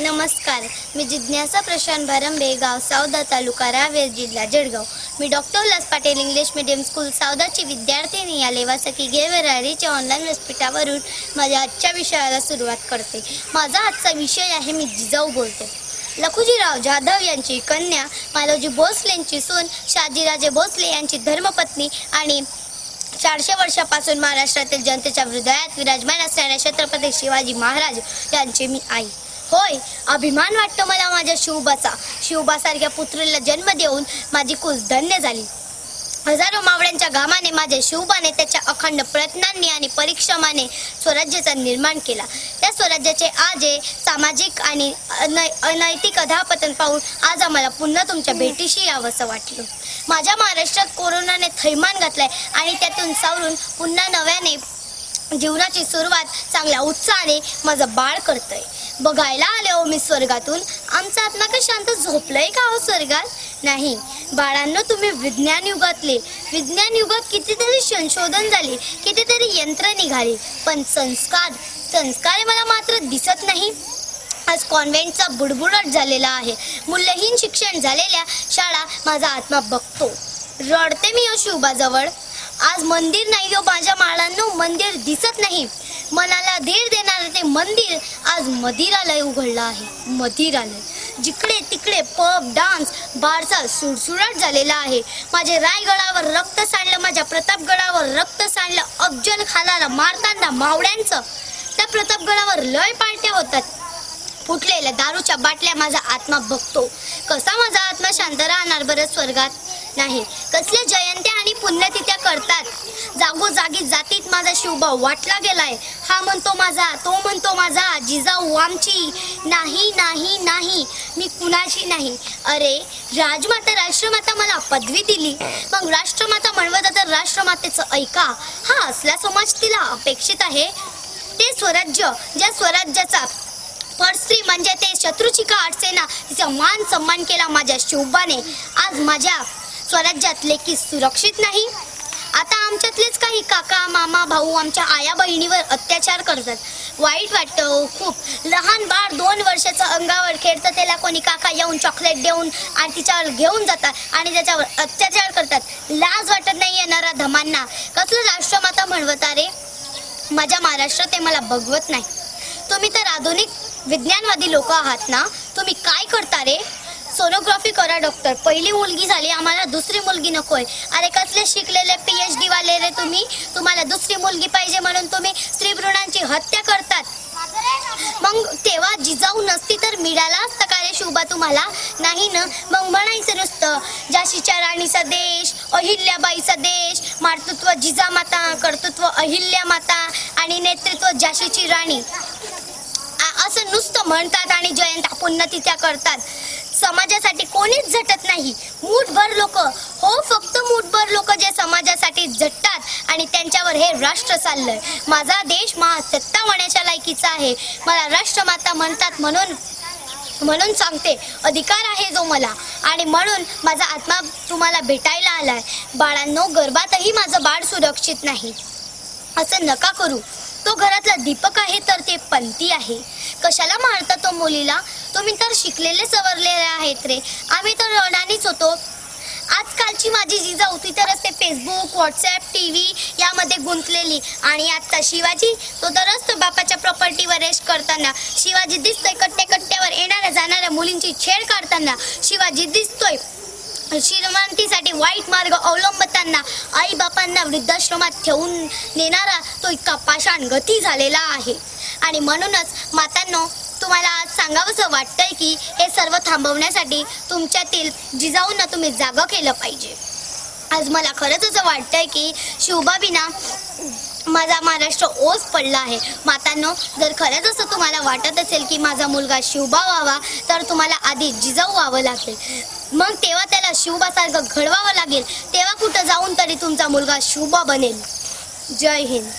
नमस्कार. मी जिज्ञासा प्रशांत भारंबे गाव सावदा तालुका रावेर जिल्हा जळगाव. मी doctor Ulhas Patil English medium school सावदाची विद्यार्थिनी या लेवासकी गेवरारीच्या ऑनलाईन व्यासपीठावरून माझ्या आजच्या विषयाला सुरुवात करते. माझा आजचा विषय आहे मी जिजाऊ बोलते. लखुजीराव जाधव यांची कन्या मालोजी भोसले यांची सून शाजीराजे भोसले यांची धर्मपत्नी आणि चारशे वर्षापासून महाराष्ट्रातील जनतेच्या हृदयात विराजमान असणाऱ्या छत्रपती शिवाजी महाराज यांची मी आई. होय अभिमान वाटतो मला माझ्या शिवबाचा. शिवबासारख्या पुत्रीला जन्म देऊन माझी कुस धन्य झाली. हजारो मावळ्यांच्या घामाने माझ्या शिवबाने त्याच्या अखंड प्रयत्नांनी आणि परिश्रमाने स्वराज्याचा निर्माण केला. त्या स्वराज्याचे आज हे सामाजिक आणि अनैतिक अधापतन पाहून आज आम्हाला पुन्हा तुमच्या भेटीशी यावंसं वाटलं. माझ्या महाराष्ट्रात कोरोनाने थैमान घातलाय आणि त्यातून सावरून पुन्हा नव्याने जीवनाची सुरुवात चांगल्या उत्साहाने माझं बाळ करतंय. बघायला आले हो मी स्वर्गातून. आमचा आत्मा का शांत झोपलंय का हो स्वर्गात? नाही. बाळांनो तुम्ही विज्ञान युगातले. विज्ञान युगात कितीतरी संशोधन झाले कितीतरी यंत्र निघाली पण संस्कार संस्कार मला मात्र दिसत नाही. आज कॉन्व्हेंटचा बुडबुडट झालेला आहे. मूल्यहीन शिक्षण झालेल्या शाळा माझा आत्मा बघतो. रडते मी शिवबाजवळ आज मंदिर नाही हो माझ्या माळांनो मंदिर दिसत नाही. मनाला धीर देणारे ते मंदिर आज मदिरालय उघडलं आहे. मदिरालय. जिकडे तिकडे पब डान्स बारचा सुडसुडाट झालेला आहे. माझे रायगडावर रक्त सांडलं माझ्या प्रतापगडावर रक्त सांडलं अफजल खानाला मारताना मावड्यांचं त्या प्रतापगडावर लय पार्ट्या होतात. फुटलेल्या दारूच्या बाटल्या माझा आत्मा बघतो. कसा माझा आत्मा शांत राहणार बरं स्वर्गात? नाही. कसल्या जयंत्या पुण्यतिथ्या करतात. जागोजागी जातीत माझा शिवबा वाटला गेलाय. हा म्हणतो माझा तो म्हणतो माझा जिजाऊ आमची. नाही नाही नाही मी कुणाची नाही. अरे राजमाता राष्ट्रमाता मला पदवी दिली. मग राष्ट्रमाता म्हणवत तर राष्ट्रमातेचं ऐका. हा असला समाज तिला अपेक्षित आहे. ते स्वराज्य ज्या स्वराज्याचा परस्त्री म्हणजे ते शत्रूची का अडसेना तिचा मान सन्मान केला माझ्या शिवबाने आज माझ्या स्वराज्यातले की सुरक्षित नाही? आता आमच्यातलेच काही काका मामा भाऊ आमच्या आया बहिणीवर अत्याचार करतात. वाईट वाटतं हो, खूप. लहान बाळ दोन वर्षाचं अंगावर खेळतं त्याला कोणी काका येऊन चॉकलेट देऊन आणि तिच्यावर घेऊन जातात आणि त्याच्यावर अत्याचार करतात. लाज वाटत नाही येणारा धमांना. कसलं राष्ट्रमाता म्हणवता रे माझ्या महाराष्ट्रात ते मला बघवत नाही. तुम्ही तर आधुनिक विज्ञानवादी लोक आहात ना? तुम्ही काय करता रे? सोनोग्राफी करा डॉक्टर पहिली मुलगी झाली आम्हाला दुसरी मुलगी नकोय अरे कसले शिकलेले पी एच डी वाले रे तुम्ही? तुम्हाला दुसरी मुलगी पाहिजे म्हणून तुम्ही स्त्री भ्रूणांची हत्या करतात. मग तेव्हा जिजाऊ नसती तर मिळाला असता का रे शुभा तुम्हाला? नाही ना? मग म्हणायचं नुसतं झाशीच्या राणीचा देश अहिल्याबाईचा देश मातृत्व जिजामाता कर्तृत्व अहिल्या माता आणि नेतृत्व झाशीची राणी. असं नुसतं म्हणतात आणि जयंत पुन्हा तिथ्या करतात. समाजासाठी कोणीच झटत नाही. मूठभर लोक हो फक्त मूठभर लोक जे समाजासाठी झटतात आणि त्यांच्यावर हे राष्ट्र चाललंय. माझा देश महासत्ता होण्याच्या लायकीचा आहे. मला राष्ट्रमाता म्हणतात म्हणून म्हणून सांगते अधिकार आहे जो मला. आणि म्हणून माझा आत्मा तुम्हाला भेटायला आलाय. बाळांनो गर्भातही माझं बाळ सुरक्षित नाही. असं नका करू. तो घरातला दीपक आहे तर ते पंथी आहे. कशाला मारता तो मुलीला? तुम्ही तर शिकलेले सवरलेले आहेत रे. आम्ही तर रडानीच होतो. आजकालची माझी जिजाऊ ती तर असते फेसबुक व्हॉट्सॲप टी व्ही यामध्ये गुंतलेली. आणि आत्ता शिवाजी तो तर असतो बापाच्या प्रॉपर्टीवर रेस्ट करताना. शिवाजी दिसतोय कट्टे कट्ट्यावर येणाऱ्या जाणाऱ्या मुलींची छेड काढताना. शिवाजी दिसतोय श्रीमंतीसाठी वाईट मार्ग त्यांना आई बापांना वृद्धाश्रमात ठेवून नेणारा तो इतका पाषाण गती झालेला आहे. आणि म्हणूनच मातांनो तुम्हाला आज सांगावंसं वाटतंय की हे सर्व थांबवण्यासाठी तुमच्यातील जिजाऊंना तुम्ही जागं केलं पाहिजे. आज मला खरंच असं वाटतंय की शिवबाबीना माझा महाराष्ट्र ओस पडला आहे. मातांनो जर खरंच असं तुम्हाला वाटत असेल की माझा मुलगा शिवबा व्हावा तर तुम्हाला आधी जिजाऊ व्हावं लागेल. मग तेव्हा त्याला शिवबासारखं घडवावं लागेल. तेव्हा कुठं जाऊन तरी तुमचा मुलगा शिवबा बनेल. जय हिंद.